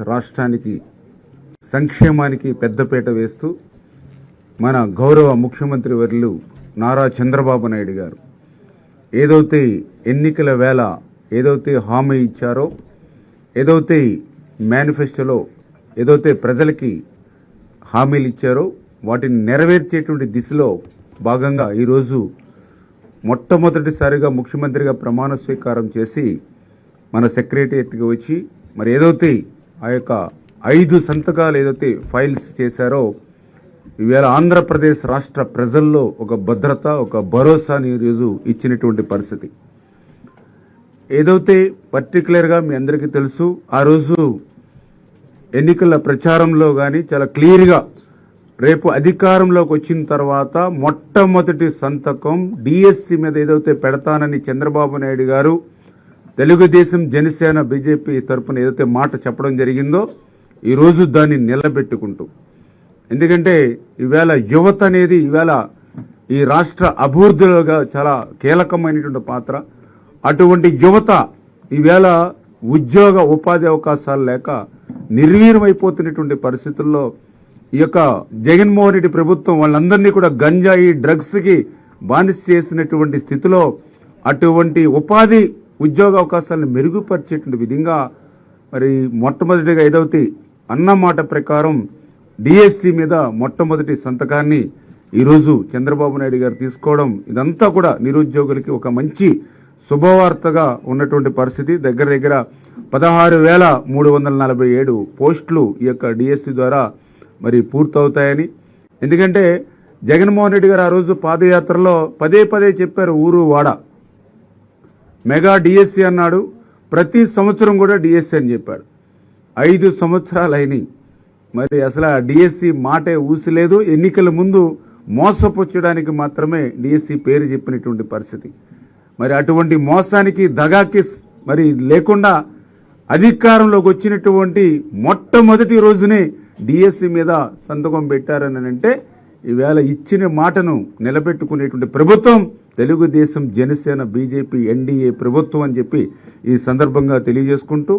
రాష్ట్రానికి సంక్షేమానికి పెద్దపీట వేస్తూ మన గౌరవ ముఖ్యమంత్రి వర్యులు నారా చంద్రబాబు నాయుడు గారు ఏదైతే ఎన్నికల వేళ ఏదైతే హామీ ఇచ్చారో ఏదైతే మేనిఫెస్టోలో ఏదైతే ప్రజలకి హామీలు ఇచ్చారో వాటిని నెరవేర్చేటువంటి దిశలో భాగంగా ఈరోజు మొట్టమొదటిసారిగా ముఖ్యమంత్రిగా ప్రమాణ స్వీకారం చేసి మన సెక్రటరియట్కి వచ్చి మరి ఏదైతే ఆ యొక్క ఐదు సంతకాలు ఏదైతే ఫైల్స్ చేశారో ఇవాళ ఆంధ్రప్రదేశ్ రాష్ట్ర ప్రజల్లో ఒక భద్రత ఒక భరోసాని ఈరోజు ఇచ్చినటువంటి పరిస్థితి. ఏదైతే పర్టికులర్గా మీ అందరికీ తెలుసు ఆ రోజు ఎన్నికల ప్రచారంలో కానీ చాలా క్లియర్గా రేపు అధికారంలోకి వచ్చిన తర్వాత మొట్టమొదటి సంతకం డిఎస్సి మీద ఏదైతే పెడతానని చంద్రబాబు నాయుడు గారు తెలుగుదేశం జనసేన బీజేపీ తరపున ఏదైతే మాట చెప్పడం జరిగిందో ఈరోజు దాన్ని నిలబెట్టుకుంటూ. ఎందుకంటే ఈవేళ యువత అనేది ఈవేళ ఈ రాష్ట్ర అభివృద్ధిలోగా చాలా కీలకమైనటువంటి పాత్ర. అటువంటి యువత ఈవేళ ఉద్యోగ ఉపాధి అవకాశాలు లేక నిర్వీర్యమైపోతున్నటువంటి పరిస్థితుల్లో ఈ యొక్క జగన్మోహన్ రెడ్డి ప్రభుత్వం వాళ్ళందరినీ కూడా గంజాయి డ్రగ్స్కి బానిస చేసినటువంటి స్థితిలో అటువంటి ఉపాధి ఉద్యోగ అవకాశాలను మెరుగుపరిచేటువంటి విధంగా మరి మొట్టమొదటిగా ఏదైతే అన్నమాట ప్రకారం డిఎస్సి మీద మొట్టమొదటి సంతకాన్ని ఈరోజు చంద్రబాబు నాయుడు గారు తీసుకోవడం ఇదంతా కూడా నిరుద్యోగులకి ఒక మంచి శుభవార్తగా ఉన్నటువంటి పరిస్థితి. దగ్గర దగ్గర పదహారు వేల మూడు వందల నలభై ఏడు పోస్టులు ఈ యొక్క డిఎస్సి ద్వారా మరి పూర్తవుతాయని. ఎందుకంటే జగన్మోహన్ రెడ్డి గారు ఆ రోజు పాదయాత్రలో పదే పదే చెప్పారు ఊరు వాడ. మెగా డిఎస్సి అన్నాడు. ప్రతి సంవత్సరం కూడా డిఎస్సి అని చెప్పాడు. ఐదు సంవత్సరాలు అయినాయి మరి అసలు ఆ డిఎస్సి మాటే ఊసిలేదు. ఎన్నికల ముందు మోసపుచ్చడానికి మాత్రమే డిఎస్సి పేరు చెప్పినటువంటి పరిస్థితి. మరి అటువంటి మోసానికి దగాకి మరి లేకుండా అధికారంలోకి వచ్చినటువంటి మొట్టమొదటి రోజునే డిఎస్సి మీద సంతకం పెట్టారని అంటే ఈవేళ ఇచ్చిన మాటను నిలబెట్టుకునేటువంటి ప్రభుత్వం తెలుగుదేశం జనసేన బీజేపీ ఎన్డీఏ ప్రభుత్వం అని చెప్పి ఈ సందర్భంగా తెలియజేసుకుంటూ